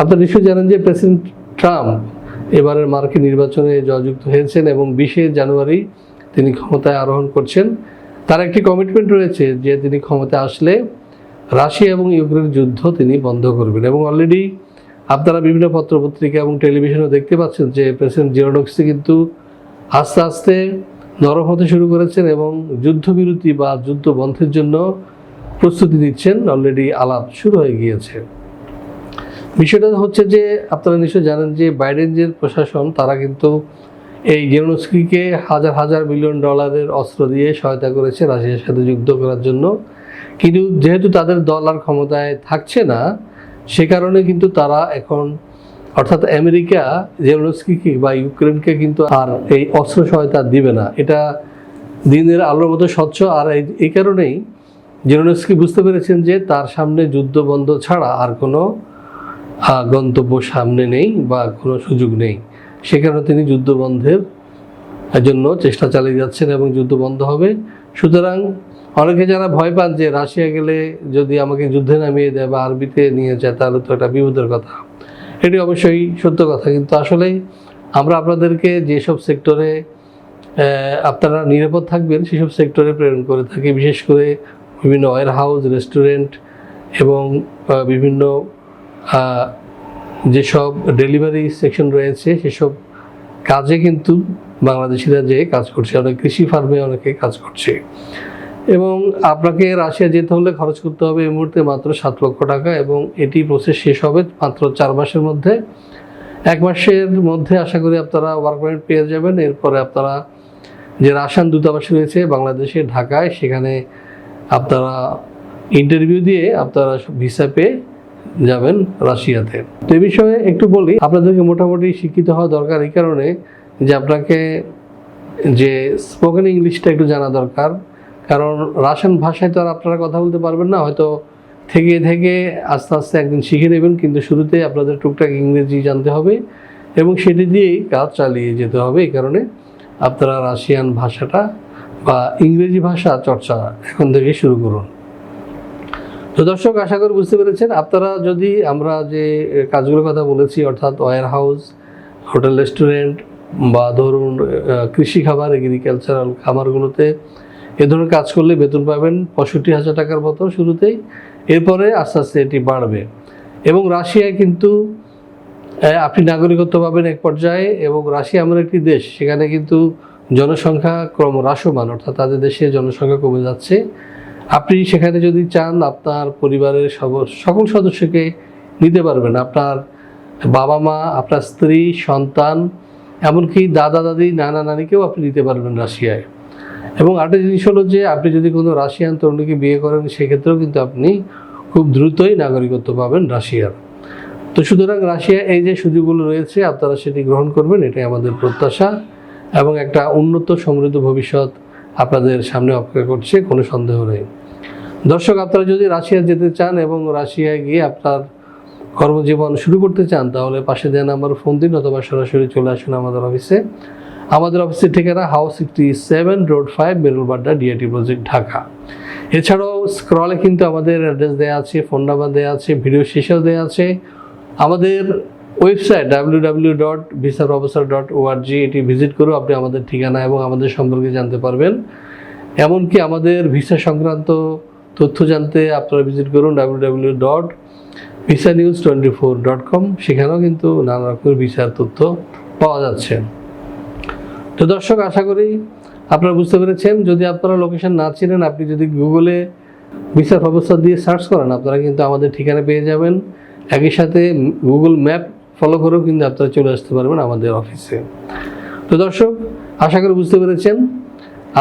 আপনারা নিশ্চয়ই জানেন যে প্রেসিডেন্ট ট্রাম্প এবারের মার্কিন নির্বাচনে জয়যুক্ত হয়েছেন এবং বিশে জানুয়ারি তিনি ক্ষমতায় আরোহণ করছেন। তার একটি কমিটমেন্ট রয়েছে যে তিনি ক্ষমতায় আসলে রাশিয়া এবং ইউক্রেন যুদ্ধ তিনি বন্ধ করবেন এবং অলরেডি আপনারা বিভিন্ন পত্রপত্রিকা এবং টেলিভিশনে দেখতে পাচ্ছেন যে প্রেসিডেন্ট জিরোডক্সি কিন্তু আস্তে আস্তে নরম হতে শুরু করেছেন এবং যুদ্ধবিরতি বা যুদ্ধ বন্ধের জন্য প্রস্তুতি নিচ্ছেন। অলরেডি আলাপ শুরু হয়ে গিয়েছে। বিষয়টা হচ্ছে যে আপনারা নিশ্চয়ই জানেন যে বাইডেন যে প্রশাসন, তারা কিন্তু এই জেরোনস্কিকে হাজার হাজার মিলিয়ন ডলারের অস্ত্র দিয়ে সহায়তা করেছে রাশিয়ার সাথে যুদ্ধ করার জন্য। কিন্তু যেহেতু তাদের দল আর ক্ষমতায় থাকছে না, সে কারণে কিন্তু তারা এখন অর্থাৎ আমেরিকা জেরোনস্কিকে বা ইউক্রেনকে কিন্তু আর এই অস্ত্র সহায়তা দিবে না। এটা দিনের আলোর মতো স্বচ্ছ। আর এই- কারণেই জেরোনস্কি বুঝতে পেরেছেন যে তার সামনে যুদ্ধ বন্ধ ছাড়া আর কোনো গন্তব্য সামনে নেই বা কোনো সুযোগ নেই। সে কারণে তিনি যুদ্ধ বন্ধের জন্য চেষ্টা চালিয়ে যাচ্ছেন এবং যুদ্ধ বন্ধ হবে। সুতরাং অনেকে যারা ভয় পান যে রাশিয়া গেলে যদি আমাকে যুদ্ধে নামিয়ে দেয় বা আরবিতে নিয়ে যায়, তাহলে তো এটা বিপদের কথা। এটি অবশ্যই সত্য কথা। কিন্তু আসলে আমরা আপনাদেরকে যেসব সেক্টরে আপনারা নিরাপদ থাকবেন, সেসব সেক্টরে প্রেরণ করে থাকি। বিশেষ করে বিভিন্ন ওয়ার হাউস রেস্টুরেন্ট এবং বিভিন্ন যেসব ডেলিভারি সেকশন রয়েছে, সেসব কাজে কিন্তু বাংলাদেশিরা যে কাজ করছে, অনেক কৃষি ফার্মে অনেকে কাজ করছে। এবং আপনাকে রাশিয়া যেতে হলে খরচ করতে হবে এই মুহূর্তে মাত্র সাত লক্ষ টাকা এবং এটি প্রসেস শেষ হবে মাত্র চার মাসের মধ্যে। এক মাসের মধ্যে আশা করি আপনারা ওয়ার্ক পারমিট পেয়ে যাবেন। এরপরে আপনারা যে রাশিয়ান দূতাবাস রয়েছে বাংলাদেশে, ঢাকায়, সেখানে আপনারা ইন্টারভিউ দিয়ে আপনারা ভিসা পেয়ে যাবেন রাশিয়াতে। তো এই বিষয়ে একটু বলি, আপনাদেরকে মোটামুটি শিক্ষিত হওয়া দরকার এই কারণে যে আপনাকে যে স্পোকেন ইংলিশটা একটু জানা দরকার। কারণ রাশিয়ান ভাষায় তো আর আপনারা কথা বলতে পারবেন না, হয়তো থেকে থেকে আস্তে আস্তে একদিন শিখে নেবেন, কিন্তু শুরুতে আপনাদের টুকটাক ইংরেজি জানতে হবে এবং সেটি দিয়েই কাজ চালিয়ে যেতে হবে। এই কারণে আপনারা রাশিয়ান ভাষাটা বা ইংরেজি ভাষা চর্চা এখন থেকে শুরু করুন। তো দর্শক, আশা করি বুঝতে পেরেছেন। আপনারা যদি আমরা যে কাজগুলোর কথা বলেছি, অর্থাৎ ওয়ার হাউস, হোটেল, রেস্টুরেন্ট বা ধরুন কৃষি খাবার এগ্রিকালচারাল খামারগুলোতে এ ধরনের কাজ করলে বেতন পাবেন পঁয়ষট্টি হাজার টাকার মতো শুরুতেই। এরপরে আস্তে আস্তে এটি বাড়বে। এবং রাশিয়ায় কিন্তু আপনি নাগরিকত্ব পাবেন এক পর্যায়ে এবং রাশিয়া এমন একটি দেশ, সেখানে কিন্তু জনসংখ্যা ক্রমহ্রাসমান, অর্থাৎ তাদের দেশে জনসংখ্যা কমে যাচ্ছে। আপনি সেখানে যদি চান, আপনার পরিবারের সকল সদস্যকে নিতে পারবেন। আপনার বাবা মা আপনার স্ত্রী, সন্তান, এমনকি দাদা, দাদি, নানা, নানিকেও আপনি নিতে পারবেন রাশিয়ায়। এবং আরেকটা জিনিস হলো যে, আপনি যদি কোনো রাশিয়ান তরুণীকে বিয়ে করেন, সেক্ষেত্রেও কিন্তু আপনি খুব দ্রুতই নাগরিকত্ব পাবেন রাশিয়ার। তো সুতরাং রাশিয়া এই যে সুযোগগুলো রয়েছে, আপনারা সেটি গ্রহণ করবেন, এটাই আমাদের প্রত্যাশা এবং একটা উন্নত সমৃদ্ধ ভবিষ্যৎ আপনাদের সামনে অপেক্ষা করছে, কোনো সন্দেহ নেই। দর্শক, আপনারা যদি রাশিয়া যেতে চান এবং রাশিয়ায় গিয়ে আপনার কর্মজীবন শুরু করতে চান, তাহলে পাশে দেন আমার ফোন দিন অথবা সরাসরি চলে আসুন আমাদের অফিসে। আমাদের অফিসের ঠিকানা house sixty seven road five বেরুলবাড্ডা DIT project Dhaka. এছাড়াও স্ক্রলে কিন্তু আমাদের অ্যাড্রেস দেওয়া আছে, ফোন নাম্বার দেওয়া আছে, ভিডিও শেষেও দেওয়া আছে। আমাদের website W W dot visa professor dot org এটি ভিজিট করেও আপনি আমাদের ঠিকানা এবং আমাদের সম্পর্কে জানতে পারবেন। এমনকি আমাদের ভিসা সংক্রান্ত তথ্য জানতে আপনারা ভিজিট করুন W W dot visa news twenty four dot com সেখানেও কিন্তু নানা রকমের ভিসার তথ্য পাওয়া যাচ্ছে। তো দর্শক, আশা করি আপনারা বুঝতে পেরেছেন, যদি আপনারা লোকেশন না চিনেন, আপনি যদি গুগলে ভিসা ব্যবস্থা দিয়ে সার্চ করেন, আপনারা কিন্তু আমাদের ঠিকানা পেয়ে যাবেন। একই সাথে গুগল ম্যাপ ফলো করেও কিন্তু আপনারা চলে আসতে পারবেন আমাদের অফিসে। তো দর্শক, আশা করি বুঝতে পেরেছেন,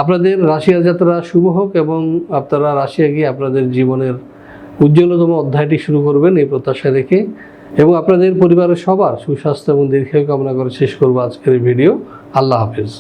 আপনাদের রাশিয়া যাত্রা শুভ হোক এবং আপনারা রাশিয়া গিয়ে আপনাদের জীবনের উজ্জ্বলতম অধ্যায়টি শুরু করবেন এই প্রত্যাশা রেখে এবং আপনাদের পরিবারের সবার সুস্বাস্থ্য এবং দীর্ঘায়ু কামনা করে শেষ করব আজকের ভিডিও। আল্লাহ হাফেজ।